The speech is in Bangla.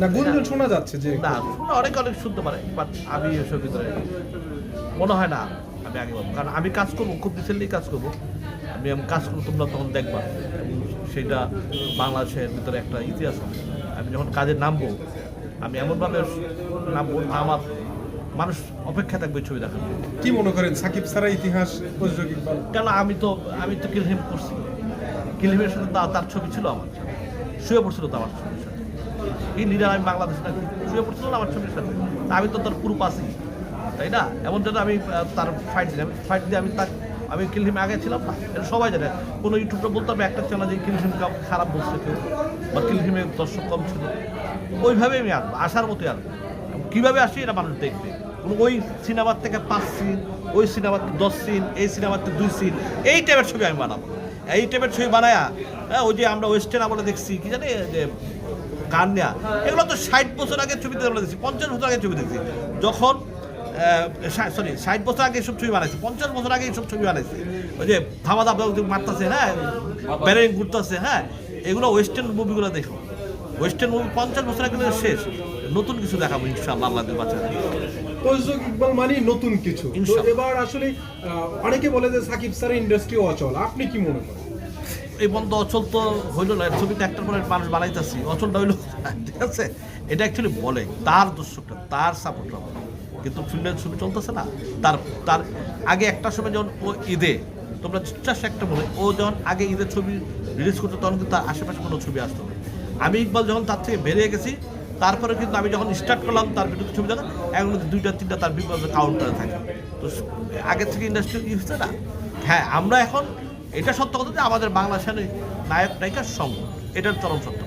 না গুঞ্জন শোনা যাচ্ছে যে না অনেক অনেক শুনতে পারে বাট আমি এসব ভিতরে মনে হয় না আমি আগে বলব। কারণ আমি কাজ করব খুব রিসেন্টলি কাজ করব। আমি আমি কাজ করব তোমরা তখন দেখবা। সেটা বাংলাদেশের ভিতরে একটা ইতিহাস হবে। আমি যখন কাজে নামবো আমি এমনভাবে নামবো আমার মানুষ অপেক্ষা থাকবে ছবি দেখার। কি মনে করেন সাকিব ছাড়া ইতিহাস প্রযোজক কেন আমি তো আমি তো কিলহিম করছি। কিলহিমের সাথে তার ছবি ছিল আমার। শুয়ে পড়ছিল তো আমার ছবির লিডার আমি বাংলাদেশ শুয়ে পড়ছিল আমার ছবির সাথে। আমি তো তার পুরো পাসি তাই না? এমন যেন আমি তার ফাইট দিলাম। ফাইট দিয়ে আমি তার, আমি কিলহিমে আগে ছিলাম না। এটা সবাই জানে। কোনো ইউটিউবে বলতে হবে একটা চ্যানেল যে কিলহিম খারাপ বলছে কেউ বা কিলহিমে দর্শক কম ছিল। ওইভাবে আমি আসব আসার মতোই আসব কীভাবে আসি এটা মানুষ দেখবে। ওই সিনেমার থেকে পাঁচ সিন ওই সিনেমার দশ সিন এই সিনেমার থেকে দুই সিন এই টাইপের ছবি আমি বানাবো। এই টাইপের ছবি বানায়া হ্যাঁ ওই যে আমরা ওয়েস্টার্ন আমলে দেখছি, কি জানি, যে গান নেয়া। এগুলো তো ষাট বছর ছবিতে আমরা দেখছি পঞ্চাশ বছর আগের ছবি দেখছি। যখন সরি ষাট বছর আগে এইসব ছবি বানাইছে পঞ্চাশ বছর আগে এইসব ছবি বানাইছে। ওই যে ধামা ধাপ মারতেছে হ্যাঁ? ব্যারেং ঘুরতেছে হ্যাঁ? এগুলো ওয়েস্টার্ন মুভিগুলো দেখো। ওয়েস্টার্ন মুভি পঞ্চাশ বছর আগে শেষ। নতুন কিছু দেখাবো ইনশাআল্লাহ আল্লাহ দিয়ে বাঁচাবে ইকবাল মানে নতুন কিছু। এবার আসলে অনেকে বলে যে সাকিব ছাড়া ইন্ডাস্ট্রি অচল। আপনি কি মনে করেন? এই বন্ধ অচল তো হইল না ছবিতে একটার পরে মানুষ বানাইতেছি। অচলটা হইল ঠিক আছে? এটা অ্যাকচুয়ালি বলে, তার দর্শকটা তার সাপোর্টরা বলে। কিন্তু ফিল্মের ছবি চলতেছে না, তার তার আগে একটা সময় যখন ও ঈদে, তোমরা জাস্ট একটা বলে, ও যখন আগে ঈদের ছবি রিলিজ করতো, তখন কিন্তু তার আশেপাশে কোনো ছবি আসতো না। আমি ইকবাল যখন তার থেকে বেরিয়ে গেছি, তারপরে কিন্তু আমি যখন স্টার্ট করলাম, তার বিরুদ্ধে ছবি দেখা, এখন দুইটা, তিনটা তার বিপদে কাউন্টারে থাকে। তো আগে থেকে ইন্ডাস্ট্রি ই হচ্ছে না? হ্যাঁ আমরা এখন এটা সত্য কথা যে আমাদের বাংলা সেনা নায়ক নায়িকার সংকট এটার চরম সত্য।